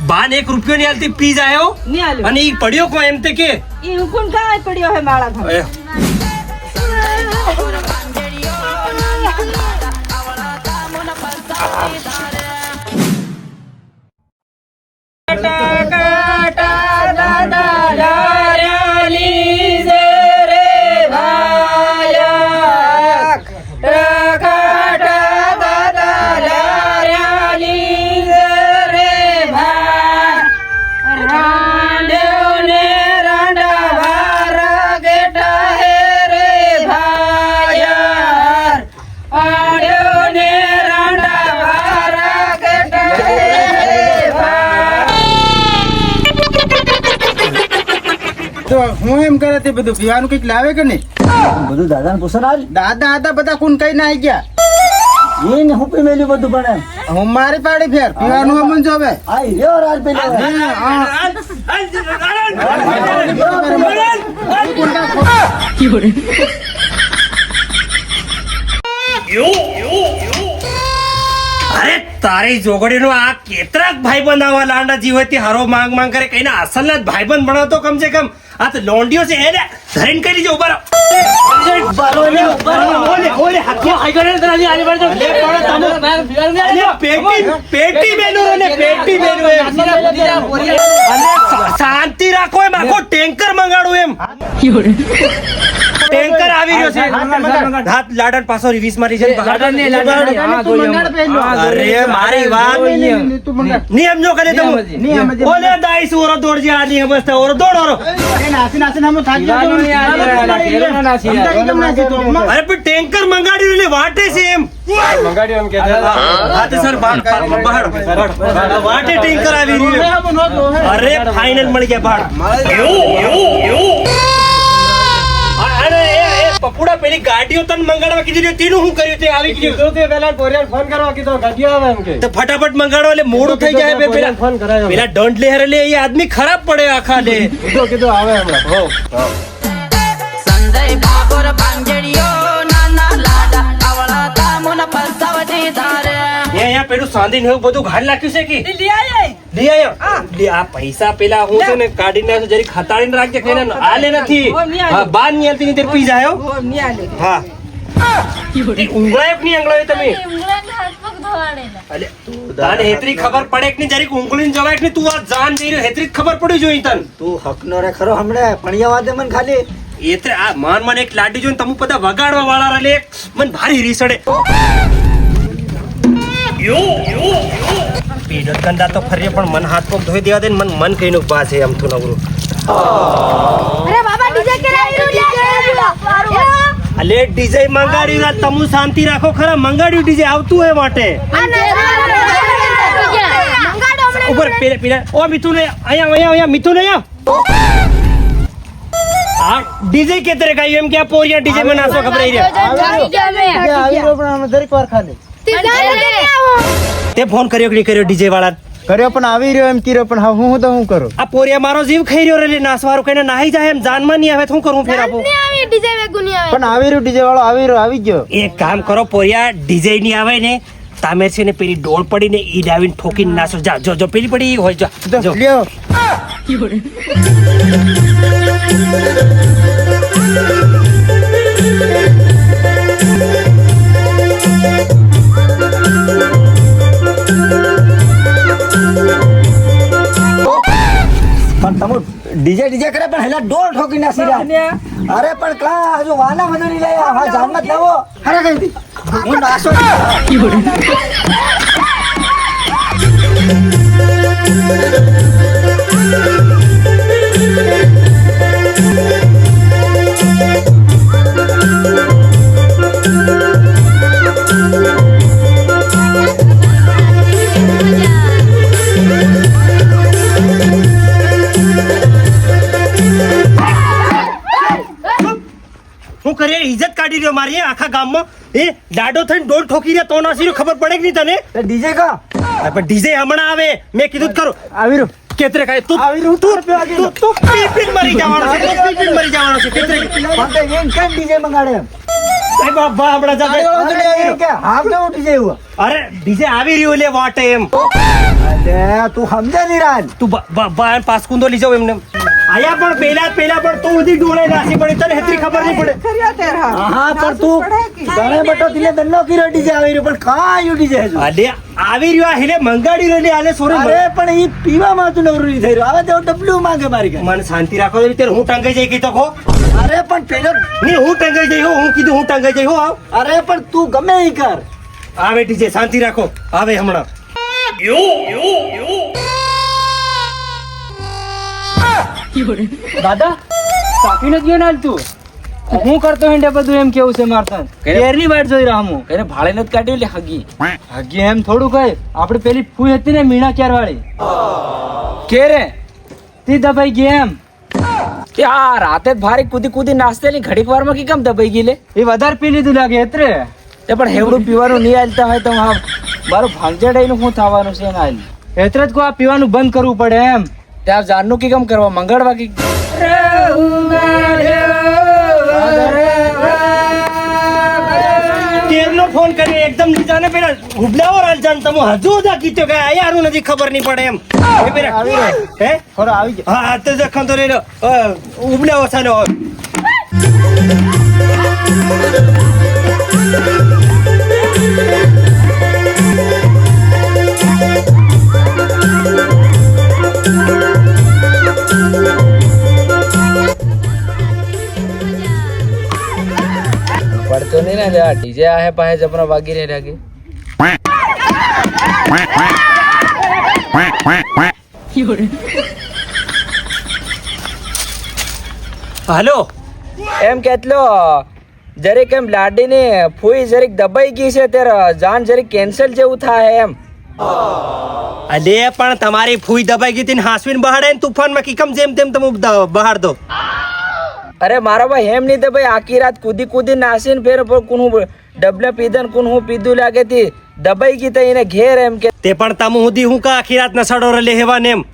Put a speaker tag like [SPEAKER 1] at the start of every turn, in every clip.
[SPEAKER 1] બાન એક રૂપિયો ની હાલતી પી જાયો અને ઈ પડ્યો કો એમ તે કે?
[SPEAKER 2] ઈ હુકુમ કાય પડ્યો હે માળા ભાઈ
[SPEAKER 3] હું એમ કરે તે બધું પીવાનું કંઈક લાવે કે નહીં
[SPEAKER 4] બધું દાદાને પૂછો ને દાદા
[SPEAKER 3] દાદા હતા બધા કોણ કઈ ના આવી ગયા
[SPEAKER 4] એને હું પી મેલ્યું બધું પણ
[SPEAKER 3] હું મારી પાડી ફેર પીવાનું અમન જોવે
[SPEAKER 4] આઈ રાજ.
[SPEAKER 1] અરે તારી જોગડીનો આ કેતરાક ભાઈબંધ આવા લાંડા જીવતી હારો માંગ માંગ કરે કઈને અસલના જ ભાઈબંધ બનાવતો કમ સે કમ. આ તો લોન્ડીઓ છે એને ધરીને કરી દેજો ઊભા શાંતિ રાખો એમ આખો ટેન્કર મંગાડું એમ. ટેન્કર આવી રહ્યો છે. હાથ લાડન પાછો રિવીસ મારી છે અરે મારી વાત નિયમ જો કરે તમે. ઓલે દાઈ સુરો દોડજે આ નિયમ છે ઓરો દોડ ઓરો.
[SPEAKER 3] નાસી નાસી નામો થાકી ગયો
[SPEAKER 1] અરે પણ ટેન્કર મંગાડ્યું એટલે વાટે છે એમ. હા તો સર બહાર બહાર. બહાર વાટે ટેન્કર આવી રહ્યું. અરે ફાઇનલ મળી ગયા બહાર. એવું એવું એવું અરે એ એ પપુડા પેલી ગાડીઓ તન મંગાડવા કીધી તેનું શું કર્યું તે આવી ગયું તો ફટાફટ મંગાડો એટલે મોડું થઈ જાય બે પેલા પેલા દંડ લે હરે લે એ આદમી ખરાબ પડે આખા લે.
[SPEAKER 5] સંજય બાબુર પાંજડીયો
[SPEAKER 1] એ પેલું સાંધીને એવું બધું ઘાલ નાખ્યું છે કે?
[SPEAKER 2] લઈ આય
[SPEAKER 1] લઈ આયો? લે આ પૈસા પેલા હું છે ને કાઢી નાખું જરી ખતાડીને રાખજે કે એને આલે નથી. હા બારની આલતી ની તે પી જાય હો.
[SPEAKER 2] ઓ નહીં
[SPEAKER 1] ઊંઘળાય તમે? અલે હેતરી ખબર પડે કે નહીં? જરીક ઊંઘળીને જવાય કે નહીં? તું આ જાન જઈ રહ્યો હેતરી ખબર પડી જોઈ તન.
[SPEAKER 4] તું હકનો રે ખરો હમણે પણિયા વાદે મને ખાલી
[SPEAKER 1] એતરે આ માન મને એક લાડી જોઈને તમે બધા વગાડવા વાળા લે. મને ભારી રીસડે. પીડત ગંદા તો ફરીએ પણ મન હાથ પગ ધોઈ દેવા દે ને મન મન કઈ નું છે આમ થું નવરું
[SPEAKER 6] અરે બાબા ડીજે કરાવી
[SPEAKER 1] અલે ડીજે મંગાડ્યું ના તમુ શાંતિ રાખો ખરા મંગાડ્યું ડીજે આવતું હોય માટે ઉપર પેલે પેલે ઓ મિથુન અહીંયા અહીંયા અહીંયા મિથુન અહીંયા આ ડીજે કેતરે ગાયું એમ કે આ પોરિયા ડીજે માં નાસો ખબર રહી રહ્યા
[SPEAKER 4] આવી રહ્યો પણ અમે દરેક વાર ખાલી
[SPEAKER 1] તે ફોન કર્યો કે નહીં કર્યો ડીજે વાળા
[SPEAKER 3] કર્યો પણ આવી રહ્યો એમ કીરો પણ હવે હું તો શું કરું?
[SPEAKER 1] આ પોરિયા મારો જીવ ખાઈ રહ્યો રે નાસવારો કઈને નાહી જાય એમ જાનમાં નહીં આવે તો હું કરું ફેર આપો?
[SPEAKER 3] પણ આવી રહ્યું ડીજે વાળો આવી રહ્યો આવી ગયો.
[SPEAKER 1] એક કામ કરો પોરિયા ડીજે ની આવે ને તામે છે ને પેલી ડોળ પડીને ઈ લાવીને ઠોકીને નાસો. જા જો જો પેલી પડી હોય જા જો.
[SPEAKER 3] લ્યો.
[SPEAKER 4] પણ તમે ડીજે ડીજે કરે પણ હેલા ડોર ઠોકી ના સીરા અરે પણ કા હજુ વાના મજૂરી લઈ આ હા જાનમાં જ લેવો. અરે કઈ દી હું નાસો
[SPEAKER 1] હું કરે ઇજ્જત કાઢી રહ્યો મારી આખા ગામમાં. એ દાડો થઈને ડોલ ઠોકી રહ્યા તો નાસી ખબર પડે કે નહીં તને?
[SPEAKER 4] ડીજે કા?
[SPEAKER 1] પણ ડીજે હમણાં આવે. મેં કીધું કરો
[SPEAKER 3] આવી રહ્યો.
[SPEAKER 1] કેતરે કાય તું
[SPEAKER 4] આવી રહ્યો
[SPEAKER 1] તું તું તું પી પીને મરી જવાનો છે પીપીન મરી જવાનો છે કેતરે.
[SPEAKER 4] તો એમ કેમ ડીજે મંગાડે
[SPEAKER 1] સાહેબ બાબા હમણાં જા
[SPEAKER 4] અરે એમ કે ને ઉઠી જાય એવું.
[SPEAKER 1] અરે ડીજે આવી રહ્યું લે વાટે એમ.
[SPEAKER 4] અરે તું સમજે નિરાન
[SPEAKER 1] તું બાબા પાસ કુંદો લઈ જાવ એમને. આયા પણ પેલા પેલા પણ તું ઉધી ડોળે નાસી પડી. તને હેતરી ખબર નહીં પડે.
[SPEAKER 7] ખર્યા તેર હા.
[SPEAKER 4] હા પણ તું ઘણે બટો દિલે દંડો કર્યો ડીજે આવી રહ્યો પણ કાંઈ ઉડી જાય હજુ.
[SPEAKER 1] અલે આવી રહ્યો આ હેલે મંગાડી રહ્યો આલે સોરે
[SPEAKER 4] અરે પણ ઈ પીવામાં તું નવરું થઈ રહ્યો. હવે તો ડબલું માંગે મારી કે
[SPEAKER 1] મને શાંતિ રાખો તો ત્યારે હું ટંગાઈ જઈ તો કહો
[SPEAKER 4] અરે પણ પેલો
[SPEAKER 1] ની હું ટંગાઈ જઈ હો હું કીધું હું ટંગાઈ જઈ હો આવ.
[SPEAKER 4] અરે પણ તું ગમે ઈ કર.
[SPEAKER 1] આવે ટીજે શાંતિ રાખો. આવે હમણાં.
[SPEAKER 6] દાદા જ ગયો ને હાલ તું. હું કરતો હેંડે બધું એમ કેવું છે મારતા કેરની વાટ જોઈ રહ્યા હું. એને ભાડે નથી કાઢ્યું લે હગી. હગી એમ થોડું કહે. આપણે પેલી ફૂઈ હતી ને મીણા ક્યાર વાળી કે રે તી દબાઈ ગઈ એમ.
[SPEAKER 2] કે આ રાતે જ ભારે કૂદી કૂદી નાસ્તેલી ઘડીક વારમાં કે કેમ દબાઈ ગઈ લે?
[SPEAKER 6] એ વધારે પી લીધું લાગે એટલે
[SPEAKER 2] તે પણ હેવડું પીવાનું નહીં આલતા હોય તો મારું ભાંગજડાઈનું શું થવાનું છે ના
[SPEAKER 6] એટલે જ કોઈ આ પીવાનું બંધ કરવું પડે એમ.
[SPEAKER 2] ત્યાં જાનનું કી કેમ કરવા? મંગળવા કી?
[SPEAKER 1] તેરનો ફોન કરી એકદમ લીધાને પેલા હુબલાવો રાલજાન તમે હજુ બધા કીધો કે આ યારું નથી ખબર નહીં પડે એમ. એ પેલા હે?
[SPEAKER 3] ખરો આવી ગયો.
[SPEAKER 1] હા તો જખમ તો લઈ લો. ઉબલાવો સાનો
[SPEAKER 2] પડતો નહીં ને આ ડીજે આહે પાસે જપના વાગી રહી લાગે
[SPEAKER 1] હાલો
[SPEAKER 2] એમ કેટલો જરીક એમ લાડીની ફૂઈ જરીક દબાઈ ગઈ છે ત્યારે જાન જરીક કેન્સલ જેવું થાય એમ
[SPEAKER 1] અલે પણ તમારી ફૂઈ દબાઈ ગઈ હતી હાસવીન બહાડે તુફાનમાં કીકમ જેમ તેમ તમે બહાર દો
[SPEAKER 2] અરે મારા ભાઈ એમ નહીં તો ભાઈ આખી રાત કૂદી કૂદી નાસીને ફેર કુન હું ડબલે પીધન કુન હું પીધું લાગે તી? દબાઈ ગઈ તો એને ઘેર એમ કે
[SPEAKER 1] તે પણ તમ સુધી હું કા આખી રાત નસાડો રે લેવાને એમ.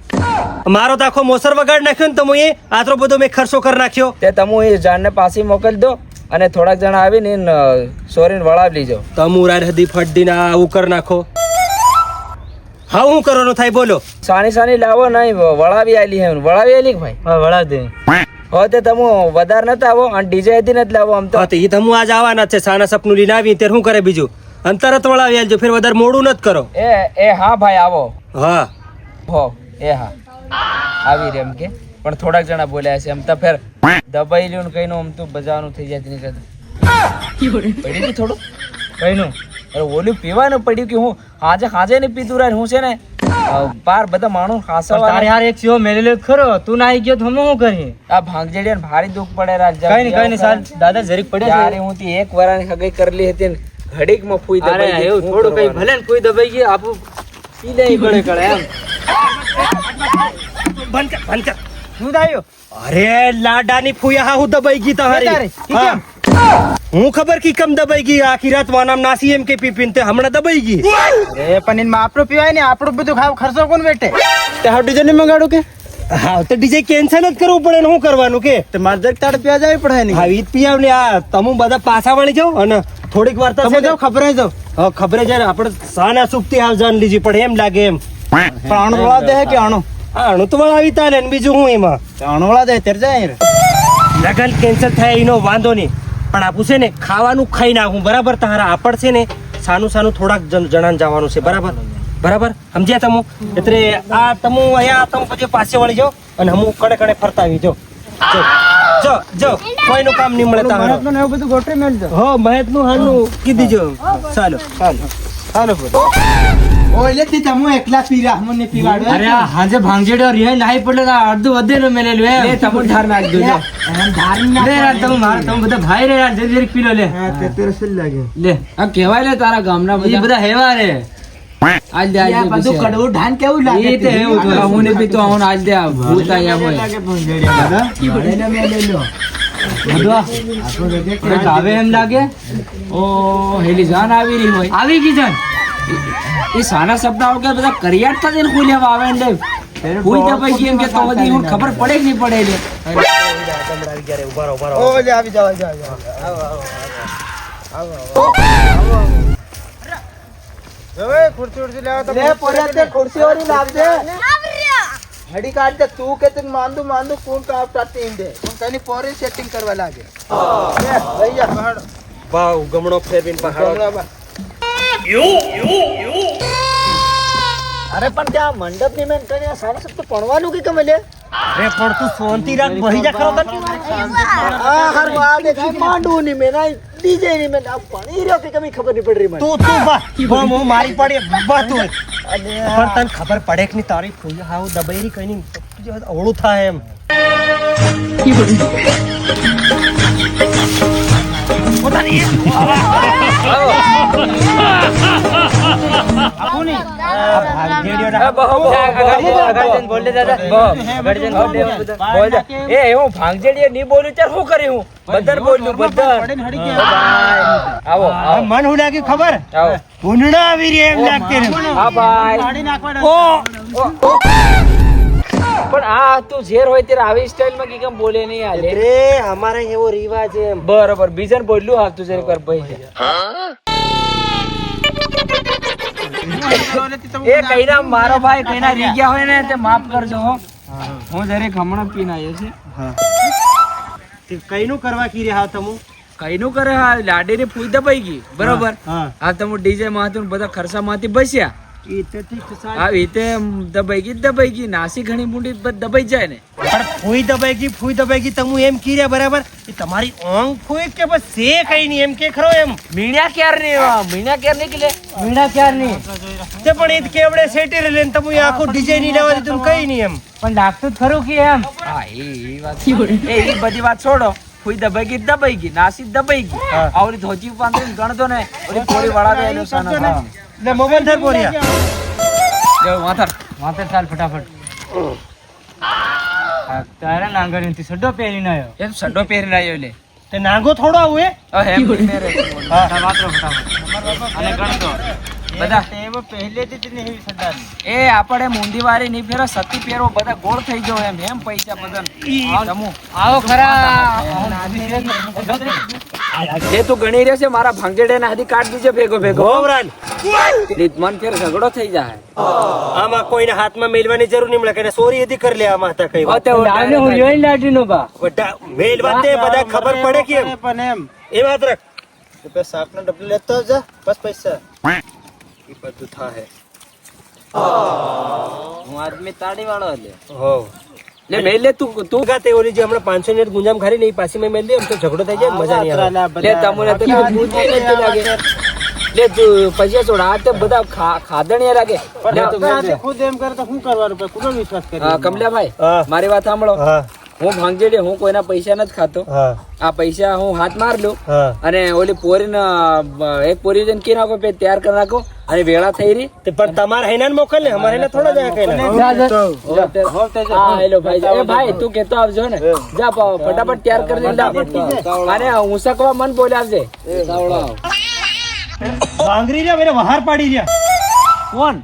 [SPEAKER 1] મારો તો આખો મોસર વગાડ નાખ્યો ને તમે એ આટલો બધો મેં ખર્ચો કરી નાખ્યો.
[SPEAKER 2] તે તમે એ જાનને પાછી મોકલી દો અને થોડાક જણા આવીને સોરીને વળાવી લીજો.
[SPEAKER 1] તમુ રાડ હદી ફડદીના આ આવું કરી નાખો. હા હું કરવાનું થાય બોલો.
[SPEAKER 2] સાની સાની લાવો નહીં વળાવી આલી હે વળાવી આલી ભાઈ?
[SPEAKER 6] હા વળા દે
[SPEAKER 2] હવે તે તમે વધારે નતા આવો અને ડીજે હતી નથી લાવો આમ તો.
[SPEAKER 1] હા એ તમુ આજ આવવાના છે સાના સપનું લઈને આવી ત્યારે શું કરે બીજું? અંતર જ વળાવી આવજો ફેર વધારે મોડું નથી કરો.
[SPEAKER 2] એ એ હા ભાઈ આવો.
[SPEAKER 1] હા.
[SPEAKER 2] હો એ હા. આવી રે એમ કે. પણ થોડાક જણા બોલ્યા છે એમ તો ફેર દબાઈ લ્યો ને કઈનું આમ તો બજાવાનું થઈ જાય નહીં પડ્યું હતું થોડું? કઈનું અરે ઓલું પીવાનું પડ્યું કે હું હાજે હાજે નહીં પીતું રહે હું છે ને બાર બધા માણસ
[SPEAKER 6] તારે
[SPEAKER 2] ખાસા
[SPEAKER 6] યાર એક સિયો મેલે લે ખરો. તું ના આવી ગયો તો અમે શું કરી?
[SPEAKER 2] આ ભાંગજેડી ને ભારી દુખ પડે રાજ
[SPEAKER 6] કઈ નહીં કઈ નહીં સાલ. દાદા જરીક પડ્યા
[SPEAKER 2] યાર હું તી એક વરાની હગાઈ કરલી હતી ને ઘડીકમાં ફૂઈ
[SPEAKER 6] અરે
[SPEAKER 2] દબાઈ ગઈ.
[SPEAKER 6] એવું થોડું કઈ ભલે ને ફૂઈ દબાઈ ગઈ આપું પી લે ગળે ગળે એમ.
[SPEAKER 1] બંધ કર બંધ કર.
[SPEAKER 3] હું દાયો
[SPEAKER 1] અરે લાડાની ફૂયા હા હું દબાઈ ગઈ
[SPEAKER 3] તારી. તારે?
[SPEAKER 1] હા. હું ખબર કી કમ દબાઈ ગઈ? આખી રાત વાનામ નાસી એમ કે પી પીને તે હમણાં દબાઈ ગઈ.
[SPEAKER 3] એ પણ એમાં આપણું પીવાય ને આપણું બધું ખાવ ખર્ચો કોણ બેઠે તે હાવ ડીજે ને મંગાડું કે?
[SPEAKER 1] હા તો ડીજે કેન્સલ જ કરવું પડે ને શું કરવાનું કે?
[SPEAKER 3] તે મારે જરીક તાડ પીવા જાય પડે ને
[SPEAKER 1] હા ઈ જ ને આ તમે બધા પાછા વળી જાવ અને થોડીક વાર તો
[SPEAKER 3] તમે જાઓ ખબર જ જાઓ.
[SPEAKER 1] હા ખબર છે આપણે સાના સુખથી હાવ જાન લીજી પડે એમ લાગે એમ.
[SPEAKER 3] પણ અણુવાળા દે કે અણુ?
[SPEAKER 1] અણો તો વળાવી તાલે ને બીજું હું એમાં?
[SPEAKER 3] અણુવાળા દે ત્યારે જાય રે.
[SPEAKER 1] લગન કેન્સલ થાય એનો વાંધો નહીં. પણ આપું છે ને ખાવાનું ખાઈ નાખું બરાબર? તારા આપડ છે ને સાનું સાનું થોડાક જણ- જણાને જવાનું છે બરાબર? બરાબર? સમજ્યા તમો? એટલે આ તમો અહીંયા તમે પછી પાસે વળી જાઓ અને હું કડે કડે ફરતા આવી જો. જો જો કોઈનું કામ નહીં મળે તારા.
[SPEAKER 3] મહેનતનું એવું બધું ગોઠવી મેળજો
[SPEAKER 1] હો મહેતનું હાનું કીધી જો. ચાલો ચાલો.
[SPEAKER 3] હાલો ઓ એટલે તે તમે એકલા પી રહ્યા મને પીવાડો
[SPEAKER 6] અરે હાજે ભાંગજેડો રે નાઈ પડલે તો અડધું વધે ને મેલે લે
[SPEAKER 2] લે તમે ધાર નાખ દો
[SPEAKER 6] લે યાર તમે માર તમે બધા ભાઈ રે યાર જરી જરી પી લો. લે
[SPEAKER 3] હા તે તેરે સલ લાગે.
[SPEAKER 6] લે
[SPEAKER 2] આ કેવાય લે તારા ગામના બધા.
[SPEAKER 6] બધા હેવા રે.
[SPEAKER 2] આજ દે આજ
[SPEAKER 3] બધું કડવું ઢાન કેવું લાગે
[SPEAKER 6] એ તો હેવું તો.
[SPEAKER 2] હું ને બી તો હું આજ દે આ ભૂત આયા હોય.
[SPEAKER 3] લાગે પણ દાદા એને મે લે
[SPEAKER 6] લો આવે એમ લાગે?
[SPEAKER 2] ઓ હેલી જાન આવી રહી હોય.
[SPEAKER 6] આવી ગઈ જાન?
[SPEAKER 2] એ સાના શબ્દ આવો કે બધા કરિયાટ થતી ને કોઈ લેવા આવે ને કોઈ દબાઈ ગઈ એમ કે તો બધી હું ખબર પડે કે નહીં પડે લે
[SPEAKER 3] ઓ જા આવી જાવ જાવ આવો આવો આવો આવો લેવા તો
[SPEAKER 4] લે ખુરશી વાળી લાવજે. હડી કાઢ તું કે તને માંદુ માંદુ કોણ કાપ તાતી ઈંડે પણ તેની પોરી સેટિંગ કરવા લાગે. પહાડ.
[SPEAKER 1] ભાવ ગમણો ફેરવીને પહાડો.
[SPEAKER 4] અરે પણ ત્યાં મંડપની મેન કરીને સાડા સત્તર ભણવાનું કે કમે લે?
[SPEAKER 1] અરે પણ તું શાંતિ રાખ બહી જા ખરો
[SPEAKER 4] આ હર વાત એ માંડુ ની મેન આ ડીજે ની મેન આ ભણી રહ્યો કે કમી ખબર નહીં પડી રહી મને?
[SPEAKER 1] તું તું બા હું મારી પડી બા તું. પણ તને ખબર પડે કે ની તારી ફૂલ હાવ દબાઈ કઈ નહીં. અવળું થાય એમ.
[SPEAKER 2] એ હું ભાંગજેડીએ નહીં બોલ્યું ત્યારે શું કર્યું હું? બધાને બોલ્યું બધા
[SPEAKER 3] પડીને હડી ગયા.
[SPEAKER 2] આવો
[SPEAKER 1] મન હું લાગ્યું ખબર?
[SPEAKER 2] આવો.
[SPEAKER 1] આવી રહી એમ લાગતી
[SPEAKER 2] હા ભાઈ
[SPEAKER 1] ઓ
[SPEAKER 2] પણ આ તું ઝેર હોય ત્યારે આવી સ્ટાઇલમાં કે કેમ બોલે નહીં હાલે.
[SPEAKER 1] રે અમારે એવો રિવાજ છે એમ.
[SPEAKER 2] બરોબર બીજાને બોલ્યું હા તું જરીક વાર ભાઈ એ કઈના મારો ભાઈ કઈના રહી ગયા હોય ને તે માફ કરજો હો. હું જરીક હમણાં પીને આવ્યો છે.
[SPEAKER 1] તે કઈનું કરવા કી રહ્યા તમુ?
[SPEAKER 2] કઈનું કરે હા લાડીની ફૂઈ દબાઈ ગઈ. બરોબર?
[SPEAKER 1] હા
[SPEAKER 2] હા. તમે ડીજે માંથી બધા ખર્ચામાંથી બસ્યા.
[SPEAKER 1] ઈ તો ઠીક છે, સારું.
[SPEAKER 2] આ રીતે દબાઈ ગઈ દબાઈ ગઈ નાસી ઘણી મૂંડી દબાઈ જાય ને.
[SPEAKER 1] પણ ફૂઈ દબાઈ ગઈ ફૂઈ દબાઈ ગઈ તમુ એમ કી રહ્યા બરાબર? એ તમારી ઓંગ ફૂઈ કે બસ સે કઈ નહીં? એમ કે ખરો એમ.
[SPEAKER 2] મીણ્યા ક્યાર નહીં મીણ્યા ક્યાર નીકળે
[SPEAKER 6] મીણા ક્યાર નહીં
[SPEAKER 1] તે પણ એ કેવડે સેટી લઈને તમે આખું ડિઝાઇન નહીં લેવા દીધું કઈ નહીં એમ.
[SPEAKER 6] પણ લાગતું જ ખરું કે એમ.
[SPEAKER 2] હા એ એ વાત એ બધી વાત છોડો. ફૂઈ દબાઈ ગઈ દબાઈ ગઈ નાસી દબાઈ ગઈ. આવરી ધોતી પાંદરી ગણતો ને ઓલી કોરી વડા દે એનો હા.
[SPEAKER 1] એટલે મોબાઈલ થર બોલ્યા
[SPEAKER 2] જો વાથર
[SPEAKER 6] માથે ચાલ ફટાફટ. તારે નાંગર નથી સડો પહેરીને આવ્યો
[SPEAKER 2] એમ સડો પહેરીને આવ્યો લે.
[SPEAKER 1] તે નાંગો થોડો આવું એ
[SPEAKER 2] કરીને
[SPEAKER 1] હા.
[SPEAKER 6] વાતરો ફટાફટ. અને ગણતો.
[SPEAKER 2] બધા.
[SPEAKER 3] પહેલેથી જ નહીં એવી
[SPEAKER 2] એ આપણે મુંડી વાળી નહીં ફેરો સતી ફેરો બધા ગોળ થઈ ગયો એમ એમ પૈસા બધા જમું.
[SPEAKER 6] આવો ખરા.
[SPEAKER 2] જે તું ગણી રહ્યો છે મારા ભાંગેડે ને હાથી કાઢ દીજે ભેગો ભેગો. મન ફેર ઝઘડો થઈ જાય.
[SPEAKER 1] આમાં કોઈને હાથમાં મેલવાની જરૂર નહીં મળે કે સોરી એથી કરી લે આમાં હતા કઈ
[SPEAKER 2] હું direct
[SPEAKER 6] બા.
[SPEAKER 1] બધા મેલવા તે બધા ખબર પડે કે એમ
[SPEAKER 3] પણ એમ.
[SPEAKER 1] એ વાત રાખ.
[SPEAKER 3] તો પેલા નો ડબલ લેતો જા બસ પૈસા.
[SPEAKER 1] એ બધું થાહે
[SPEAKER 2] હું આદમી તાળી વાળો એટલે.
[SPEAKER 1] હો
[SPEAKER 2] લે મેલ લે તું તું
[SPEAKER 1] ગાતે ઓલી જે હમણાં પાંચસો મિનિટ ગુંજામ ખારી નહીં પાછી મેં મેલ દે એમ તો ઝઘડો થઈ જાય મજા નહીં આવે.
[SPEAKER 2] લે તમને તો લાગે. લે પૈસા છોડ આ તો બધા ખાધણીયા લાગે. લે
[SPEAKER 3] ખુદ એમ કરે તો શું કરવાનું? પછી વિશ્વાસ કરી
[SPEAKER 2] કમલાભાઈ મારી વાત સાંભળો.
[SPEAKER 1] હા
[SPEAKER 2] ભાંગજેડી હું કોઈના પૈસા નથી ખાતો. આ પૈસા હું હાથ માર લઉં અને ઓલી પોરીને અ, એક પોરી જન કે નાખો તૈયાર કરી નાખો. અને વેળા થઈ રહી.
[SPEAKER 1] તે પણ તમારે હૈના મોકલ ને અમારે થોડા જાય કઈ.
[SPEAKER 2] હો, હેલો ભાઈ. એ ભાઈ તું કેતો આવજો ને. જા ફટાફટ તૈયાર કરી દે લાવ. અને ઊંસકવા મન બોલે આવજે
[SPEAKER 1] ભાંગરી રહ્યા મેરે વહાર પાડી રહ્યા.
[SPEAKER 2] કોણ?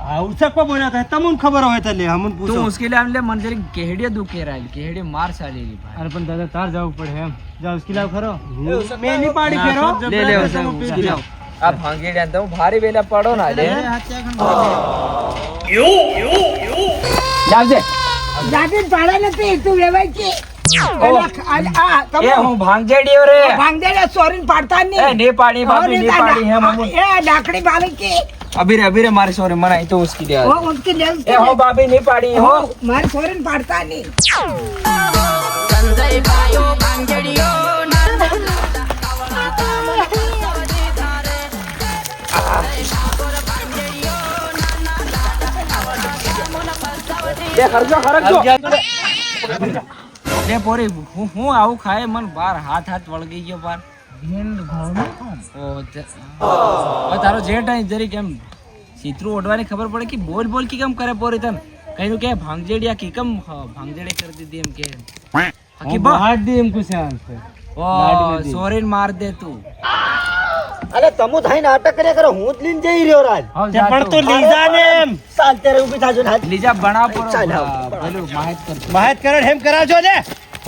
[SPEAKER 1] હતા. તમને ખબર હોય તો લે અમન
[SPEAKER 2] તું
[SPEAKER 1] પૂછો.
[SPEAKER 2] મુશ્કેલી આમ લે મને જરી કેહડીએ દુખે રાય કેહડી માર ચાલી રહી ભાઈ.
[SPEAKER 6] અરે પણ દાદા તાર જવું પડે એમ. જા ઉસકી લાવ ખરો.
[SPEAKER 1] મેં નહીં પાડી ફેરો.
[SPEAKER 2] લે લે ઉસક, ઉસકી લાવ. આ ભાંગીડ્યા ને તો હું વેલા પડો ના લે. લાવજે
[SPEAKER 4] જાતી પાડે નથી તું વેવાય છે.
[SPEAKER 2] એ રે.
[SPEAKER 4] ભાંગદેડે સોરીન પાડતા
[SPEAKER 2] નહીં. ની પાડી બાપી ની પાડી. હે મમ્મી
[SPEAKER 4] એ લાકડી બાળી કે
[SPEAKER 2] અભીરે અભીરે મારી સોરે મનાઈ તો ઉસકી દે
[SPEAKER 4] वो उनकी ले
[SPEAKER 2] એ હો બાપી ની પાડી હો
[SPEAKER 4] મારી સોરીન પાડતા નહીં
[SPEAKER 5] સંજય ભાઈઓ ભાંગેડીયો નાના લાડા
[SPEAKER 2] લે ખરજો ખરજો લે પોરી હું હું આવું ખાય મન બાર હાથ હાથ વળગી ગયો બાર ઓ તે- હવે તારો જેઠ અહીં જરી કેમ સીતરું ઓઢવાની ખબર પડે કે બોલ બોલ કે કેમ કરે પોરી તને? કઈ કે ભાંગજેડિયા કે કેમ ભાંગજેડી કરી દીધી એમ કે. હકી બા
[SPEAKER 6] બહાર દી એમ કુશાન છે.
[SPEAKER 2] ઓ સોરીન માર દે તું.
[SPEAKER 4] અરે તમુ થાય નાટક કરે કરો હું જ લીન જઈ રહ્યો રાજ.
[SPEAKER 1] તે પણ તો લીજા ને એમ.
[SPEAKER 4] ચાલ ત્યારે ઊભી થાજો ના
[SPEAKER 2] લીજા બનાવ પર
[SPEAKER 4] ચાલ.
[SPEAKER 2] માહિત કર.
[SPEAKER 1] માહિત કરણ હેમ કરાજો ને.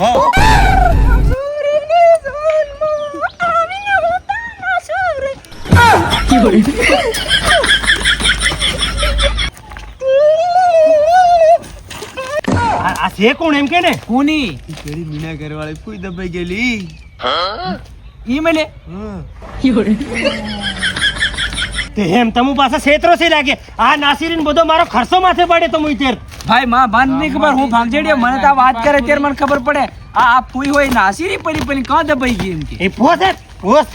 [SPEAKER 1] હો. આ આ છે કોણ એમ કે ને?
[SPEAKER 2] કોની?
[SPEAKER 1] મીના ઘરવાળી કોઈ દબાઈ ગયેલી?
[SPEAKER 2] ઈ મને?
[SPEAKER 1] તે હેમ તમુ પાસે છેતરો છે લાગે. આ નાસીરીન બધો મારો ખર્ચો માથે પડે તો મુઈ તેર
[SPEAKER 2] ભાઈ માં ભાન નહીં ખબર હું ભાંગજેડીયો મને તો આ વાત કરે તેર મને ખબર પડે. આ આ પૂઈ હોય નાસીરી પડી પડી કાં દબાઈ ગઈ એમ કે?
[SPEAKER 1] એ પોસ હે પોસ.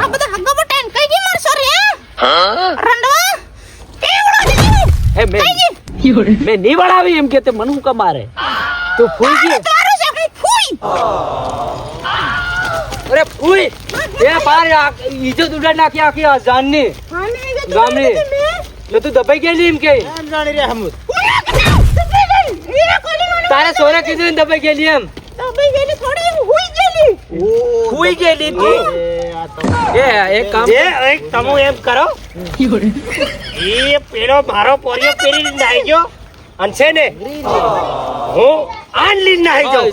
[SPEAKER 8] આ બધા હગ્ગો બટાઈન કઈ દી મારશો રે રંડવા કેવડો જીવ
[SPEAKER 2] હે મેં મેં નહીં વળાવી એમ કે તે મને હું કમારે. તું ફૂઈ ગઈ.
[SPEAKER 8] તારું છે હું ફૂઈ.
[SPEAKER 6] અરે ફૂઈ. એ પાર આ ઈજ્જત ઉડાડ નાખી આખી
[SPEAKER 8] આને કે
[SPEAKER 6] ગામની. એટલે તું દબાઈ ગયેલી એમ કે?
[SPEAKER 3] એમ જાણી રહ્યા હમુદ
[SPEAKER 6] તારે સોરે કીધું ને દબાઈ ગયેલી એમ.
[SPEAKER 2] ફૂઈ ગયેલી તી એ એક કામ
[SPEAKER 1] એ એક તમુ એમ કરો. એ પેલો મારો પોરિયો પેરી નાઈ ગયો. અને છે ને હું આન લીન નાઈ ગયો